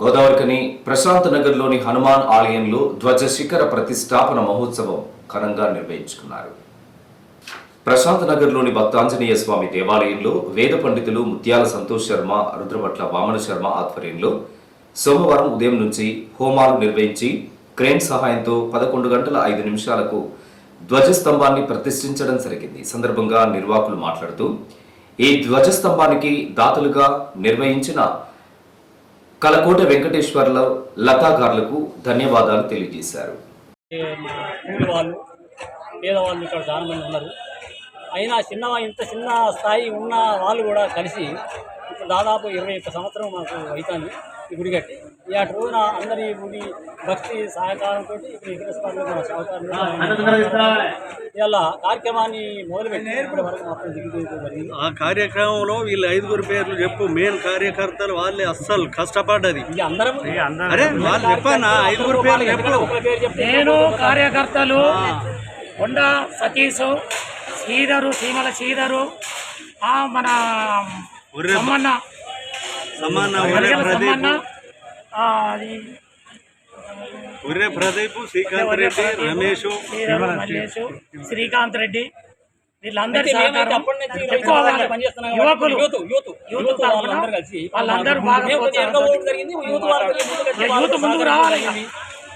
గోదావరికని ప్రశాంత్ నగర్లోని హనుమాన్ ఆలయంలో ధ్వజ శిఖర ప్రతిష్టాపన మహోత్సవం ఘనంగా నిర్వహించుకున్నారు. ప్రశాంత్ నగర్లోని భక్తాంజనేయ స్వామి దేవాలయంలో వేద పండితులు ముత్యాల సంతోష్ శర్మ రుద్రభట్ల వామన శర్మ ఆధ్వర్యంలో సోమవారం ఉదయం నుంచి హోమాలు నిర్వహించి క్రేన్ సహాయంతో పదకొండు గంటల ఐదు నిమిషాలకు ధ్వజస్తంభాన్ని ప్రతిష్ఠించడం జరిగింది. సందర్భంగా నిర్వాహకులు మాట్లాడుతూ ఈ ధ్వజస్తంభానికి దాతలుగా నిర్వహించిన కలకోట వెంకటేశ్వర్లో లతాగారులకు ధన్యవాదాలు తెలియజేశారు. వాళ్ళు పేదవాళ్ళు ఇక్కడ చాలా మంది ఉన్నారు. అయినా చిన్న ఇంత చిన్న స్థాయి ఉన్న వాళ్ళు కూడా కలిసి దాదాపు ఇరవై ఒక్క సంవత్సరం మాకు అవుతుంది ఈ గుడి కట్టి. ఇలాంటి రోజున అందరి గుడి భక్తి సహకారంతో మన సహకారం ఇలా కార్యక్రమాన్ని మొదలుపెట్టి ఇప్పటి వరకు మాత్రం దిగుతూ జరిగింది. ఆ కార్యక్రమంలో వీళ్ళ ఐదుగురు పేర్లు చెప్పు మెయిన్ కార్యకర్తలు వాళ్ళే అస్సలు కష్టపడ్డది. అందరం అరే వాళ్ళు చెప్పన్నా ఐదుగురు పేర్లు చెప్పు. నేను కార్యకర్తలు కొండ సతీష్ శ్రీధరు సీమల శ్రీధరు ఆ, మన సమ్మన్న సమ్మన్న అది. ప్రదీప్ శ్రీకాంత్ రెడ్డి రమేష్. మల్లేష్ శ్రీకాంత్ రెడ్డి. వీళ్ళందరి యువకులు. యూత్ వాళ్ళందరూ బాగా ముందుకు రావాలి.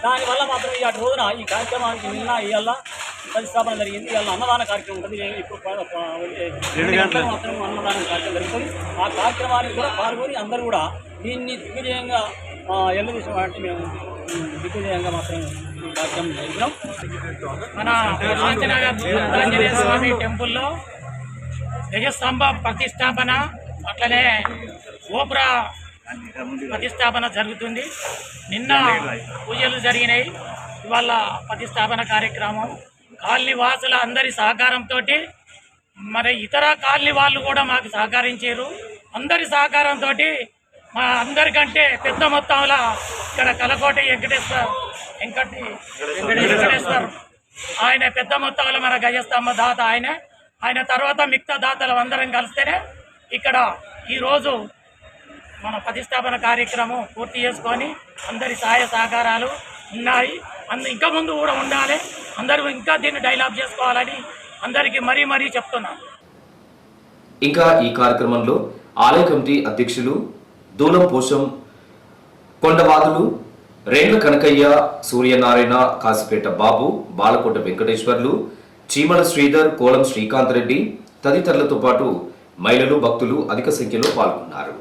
దానివల్ల మాత్రం ఈ అటు రోజున ఈ కార్యక్రమానికి నిన్న ఇవాళ ప్రతిష్టాపన జరిగింది. ఇవాళ అన్నదాన కార్యక్రమం ఉంటుంది. ఇప్పుడు మాత్రం అన్నదానం కార్యక్రమం జరుగుతుంది. ఆ కార్యక్రమానికి కూడా పాల్గొని అందరూ కూడా దీన్ని దిగ్విజయంగా ఎల్లు తీసుకోవాలంటే మేము దిగ్విజయంగా మాత్రం కార్యక్రమం జరిగినాం. మన ఆంజనేయ స్వామి టెంపుల్లో ధ్వజస్తంభ ప్రతిష్టాపన అట్లనే గోపుర ప్రతిష్టాపన జరుగుతుంది. నిన్న పూజలు జరిగినాయి. ఇవాళ ప్రతిష్టాపన కార్యక్రమం. కాలనీ వాసుల అందరి సహకారంతో మరి ఇతర కాలనీ వాళ్ళు కూడా మాకు సహకరించారు. అందరి సహకారంతో మా అందరికంటే పెద్ద మొత్తంలో ఇక్కడ కలకోట వెంకటేశ్వర వెంకటి వెంకటేశ్వర్. ఆయన పెద్ద మొత్తంలో మన గజస్తంభ దాత ఆయన. ఆయన తర్వాత మిగతా దాతలు అందరం కలిస్తేనే ఇక్కడ ఈరోజు మన ప్రతిష్టాపన కార్యక్రమం పూర్తి చేసుకొని అందరి సహాయ సహకారాలు ఉన్నాయి. అందు ఇంకా ముందు కూడా ఉండాలి. అందరూ ఇంకా దీన్ని డైలాగ్ చేసుకోవాలని అందరికీ మరీ మరీ చెప్తున్నాను ఇంకా ఈ కార్యక్రమంలో ఆలయ కమిటీ అధ్యక్షులు దూలం పోషం కొండవాదులు రేణుల కనకయ్య సూర్యనారాయణ కాసిపేట బాబు బాలకోట వెంకటేశ్వర్లు చీమల శ్రీధర్ కోలం శ్రీకాంత్ రెడ్డి తదితరులతో పాటు మహిళలు భక్తులు అధిక సంఖ్యలో పాల్గొన్నారు.